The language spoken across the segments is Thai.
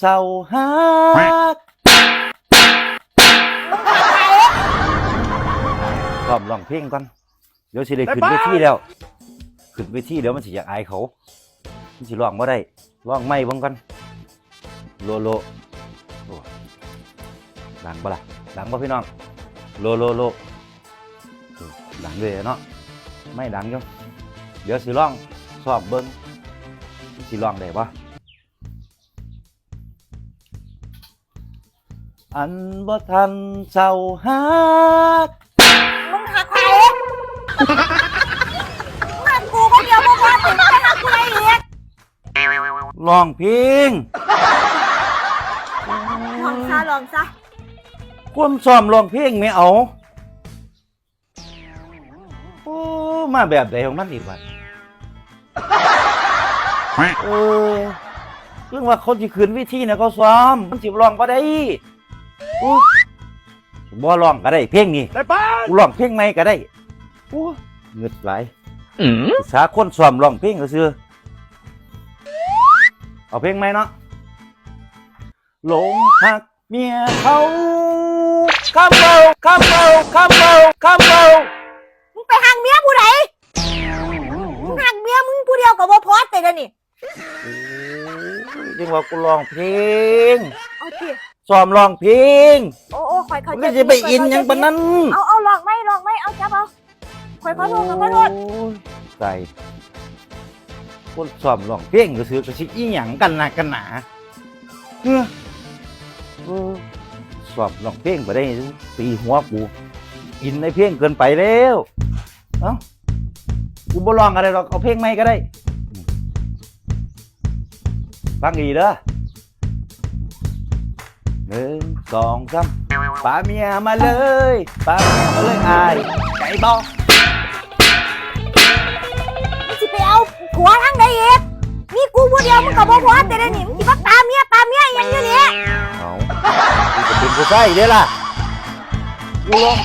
เศร้าฮักรอบร้องเพลงก่อนเดี๋ยวสิได้ขึ้นเวทีแล้ว ขึ้นเวทีเดี๋ยวมันสิอยากอายเขา มันสิร้องบ่ได้ร้องไม่เบิ่งก่อนโลโลโอ้ดังบ่ล่ะดังบ่พี่น้อง โลโลโลเออดังเลยเนาะไม่ดังอยู่เดี๋ยวสิร้องสอบเบิ่งสิร้องได้ปะ อันบ่ทันเศร้าฮักมึงหักใครหักกูคนเดียวบ่พอถึงจะหักกูอะไรอีกร้องเพลงลองซะลองซะความซ้อมร้องเพลงไม่เอา โอ้ มาแบบใดของมันอีกวะเออเรื่องว่าคนที่ขืนวิธีเนี่ยเขาซ้อมมันสิร้องบ่ได้ โอ้บ่ร้องก็ได้ เพลงนี้ได้ป้ากูร้องเพลงใหม่ก็ได้โอ้เงึดหลายศึกษาคนซ้อมร้องเพลงก็ซื้อเอาเพลงใหม่เนาะหลงหักเมียเขาคำเบาคำเบาคำเบาคำเบามึงไปหักเมียผู้ใดมึงหักเมียมึงผู้เดียวกับบ่พอแต่เดี๋ยวนี้โอ้ยยังว่ากูร้องเพลงเอาสิ ซ้อมร้องเพลงโอ้โอ้คอยเขามันก็จะไปอินหยังปานนั้นเอาเอาลองไม่ลองไม่เอาจับเอาคอยขอโทษขอโทษโอ้ยใจคนซ้อมร้องเพลงก็ซื้อก็สิอีหยังกันนะกันหนาเฮ้อเออซ้อมร้องเพลงไปได้ตีหัวกูอินในเพลงเกินไปแล้วเอ้ากูบ่ร้องอะไรหรอกเอาเพลงใหม่ก็ได้อืมฟังดีเด้อหนึ่ง สองสามป่าเมียมาเลยป่าเมียมาเลยอายใจบอมึงสิไปเอาผัวทางใดอีกมีกูผู้เดียวมึงกับบ่พอแต่เดี๋ยวนี้มึงสิมาตามเมียตามเมียอหยังอยู่นี่เอากูจะเป็นผู้ใส่เด้ล่ะกูลอง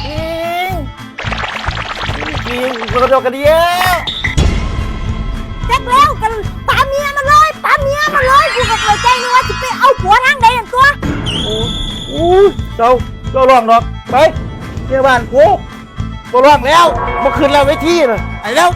จริงจริงกูกระโดดกระเดียวแจ็คแล้วกันตามเมียมันเลยตามเมียมันเลยกูก็เข้าใจนึกว่าสิไปเอาผัวทางใดนั่นตัวอู้ เจ้าเจ้าลองดอกไปเที่ยวบ้านกูกูลองแล้วมาคืนแล้วไว้ที่เลยไอ้แล้ว